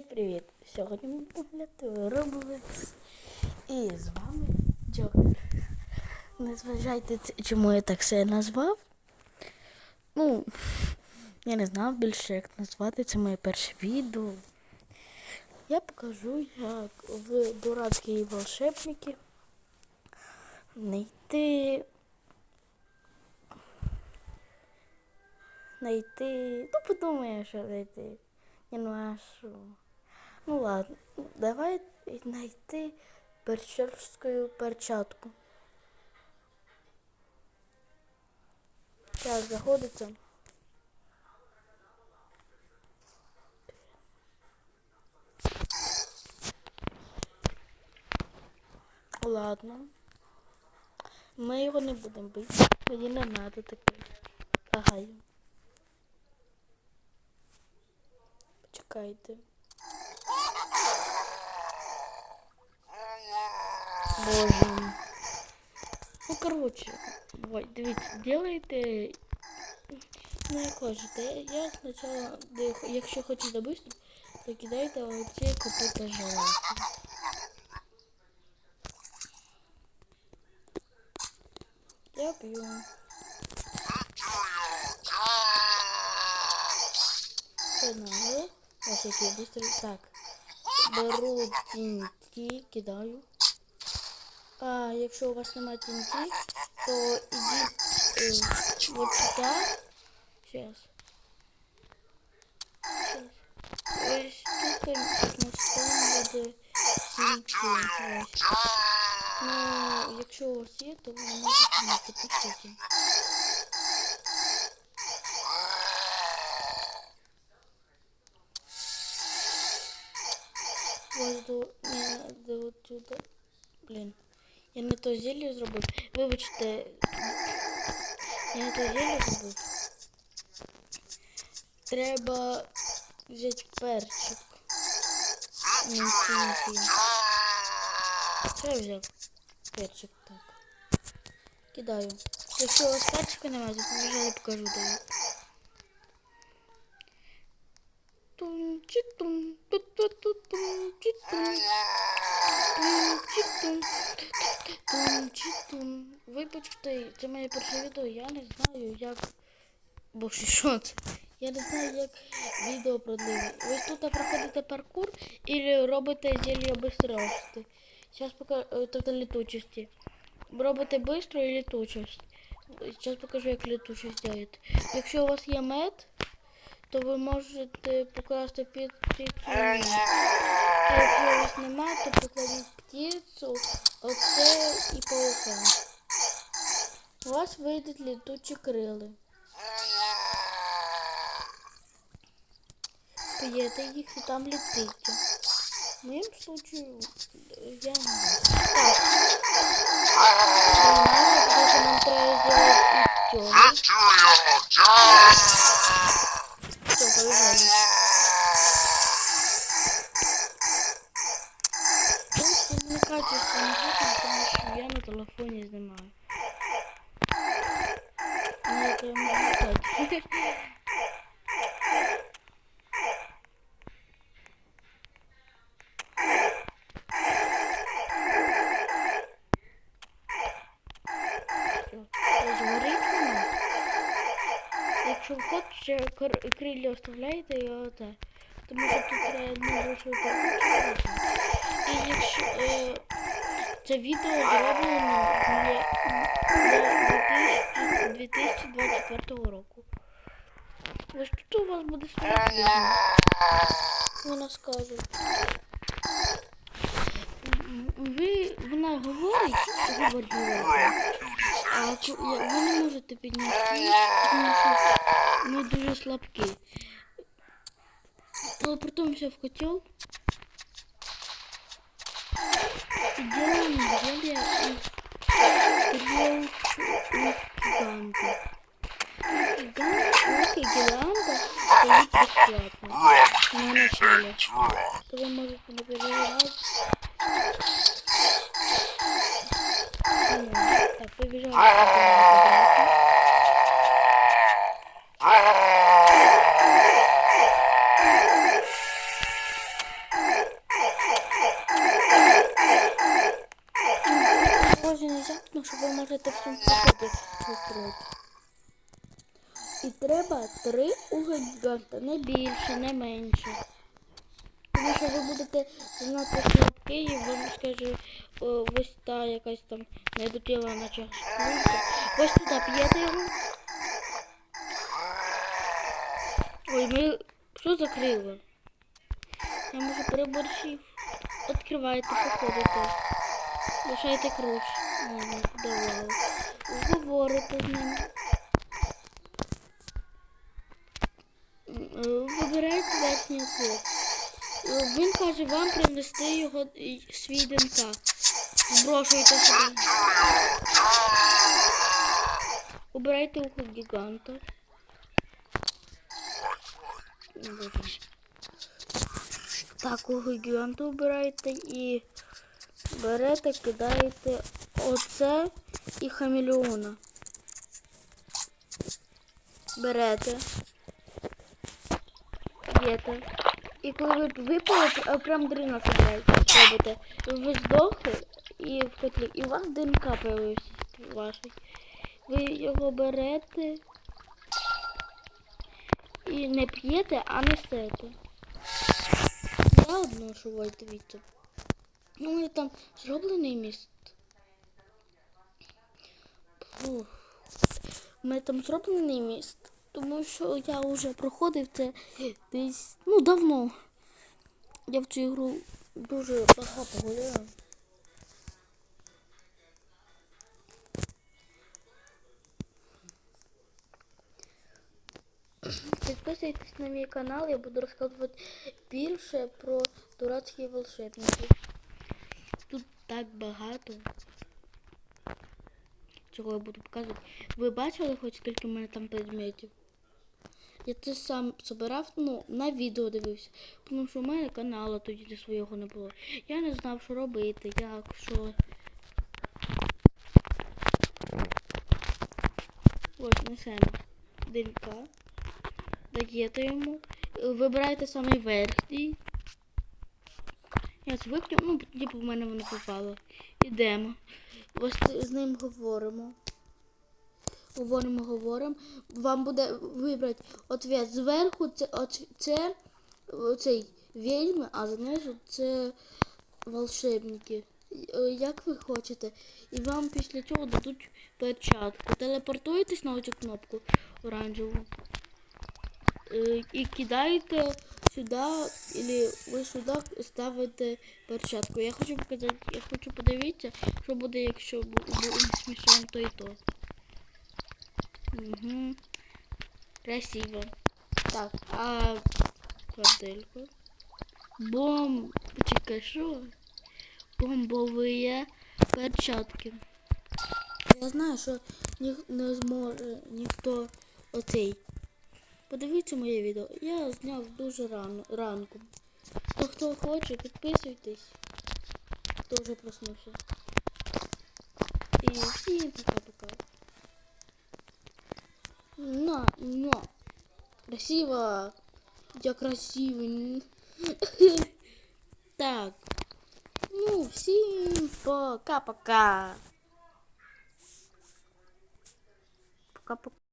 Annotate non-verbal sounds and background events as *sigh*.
Привіт! Сьогодні ми поглядаю Roblox і з вами Джокер. Не зважайте, чому я так все назвав. Ну, я не знав більше, як назвати. Це моє перше відео. Я покажу, як в дурацькі волшебники знайти. Знайти. Ну, подумаю, що знайти. Я Не що? Ну ладно, давай знайти перчерську перчатку. Зараз заходиться. Ладно. Ми його не будемо бити. Мені не треба таке. Ага. Почекайте. Боже. Ну, короче, ой, дивіться, делайте, ну як хочете. Я спочатку, якщо хочете быстро, то кидайте оці копита железо. Я п'ю. Так. Беру тінті, кидаю. А якщо у вас немає тінті, то ідіть е, от сюди. Сейчас. Сейчас. Ось тут мостом буде тінті. Ось. Ну, якщо у вас є, то ви можете мати по суті. Ось до, не, до отсюда. Я не то зілля зробив. Вибачте. Я не то зілля зробив. Треба взяти перчик. Не тінті. Що я взяв? Перчик, так. Кидаю. Якщо у вас перчика немає, то побіжали покажу тобі. Тум, читум, ту-ту-ту-тум, читум. Вибачте, це моє перше відео, я не знаю, як... Боже, що це? Я не знаю, як відео продлили. Ви тут проходите паркур і робите зелье быстрости. Сейчас пока тобто летучості. Робите быстро і летучість. Зараз покажу, як летучість делаєте. Якщо у вас є мед, то ви можете покласти птицю. А якщо у вас немає, то покладіть птицю, оце і паука. У вас вийдуть летучі крили. П'єте їх і там летите. В моєму случаю я не знаю. Нам треба истёры. Я на телефоне снимаю. Мне так. Якщо хочете, кр- крилля оставляєте і оте. Тому що тут треба коробочку. І якщо е, це відео зроблено для, для 2000 2024 року. Ось тут у вас буде стояти. Вона скаже. Ви, вона говорить, говорить. А ви не можете підняти тому що ми дуже слабкі. Телепортуємося в котел. Gidiyorum gidiyorum Gidiyorum Gidiyorum Gidiyorum Gidiyorum Delik bekliyor Nana şöyle Kırmızı bunu görüyoruz Tamam Tabii biraz Так, що ви можете в цьому проході. І треба три угодьганта, не більше, не менше. Тому що ви будете занадто слабкі і вам скаже ось та якась там недотіла на час. Ось туди п'єте його. Ой, ми що закрили? Я може переборщив. Відкривайте, походите. Лишайте круж. Ладно, давай. Говорите з ним. Е, Вибирайте верхній ответ. Е, Він каже вам принести його свій ДНК. Зброшуйте сюди. Обирайте ухо гіганта. Так, ухо гіганта обирайте і берете, кидаєте оце і хамелеона. Берете. Б'єте. І коли ви випали, а прям собираєте, робите. Ви здохли і в котлі, і у вас ДНК появився ваш. Ви його берете і не п'єте, а несете. Я одношу дивіться. Ну, там зроблений міст. У мене там зроблений міст. Тому що я вже проходив це десь, ну, давно. Я в цю ігру дуже багато гуляю. Підписуйтесь на мій канал, я буду розказувати більше про дурацькі волшебники. Тут так багато. Чого я буду показувати. Ви бачили хоч скільки в мене там предметів? Я це сам збирав, ну, на відео дивився. Тому що в мене каналу тоді свого не було. Я не знав, що робити, як, що. Ось несемо ДНК. Даєте йому. Вибирайте самий верхній. Я виключу, ну, типу в мене воно попало. Ідемо. Ось з ним говоримо. Говоримо, говоримо. Вам буде вибрати ответ зверху, це, це оцей відьми, а знизу це волшебники. Як ви хочете. І вам після цього дадуть перчатку. Телепортуєтесь на оцю кнопку оранжеву. Е, І кидаєте сюди, або ви сюди ставите перчатку. Я хочу показати, я хочу подивитися, що буде, якщо смішаємо то і то. Угу. Красиво. Так, а квартирку. Бом... Почекай, що? Бомбові перчатки. Я знаю, що ніх не зможе ніхто оцей. Подивіться моє відео. Я зняв дуже рано ранку. То хто хоче, підписуйтесь. Хто вже проснувся. І всім пока-пока. На, на. Красиво. Я красивый. *laughs* Так. Ну, всем пока-пока. Пока-пока.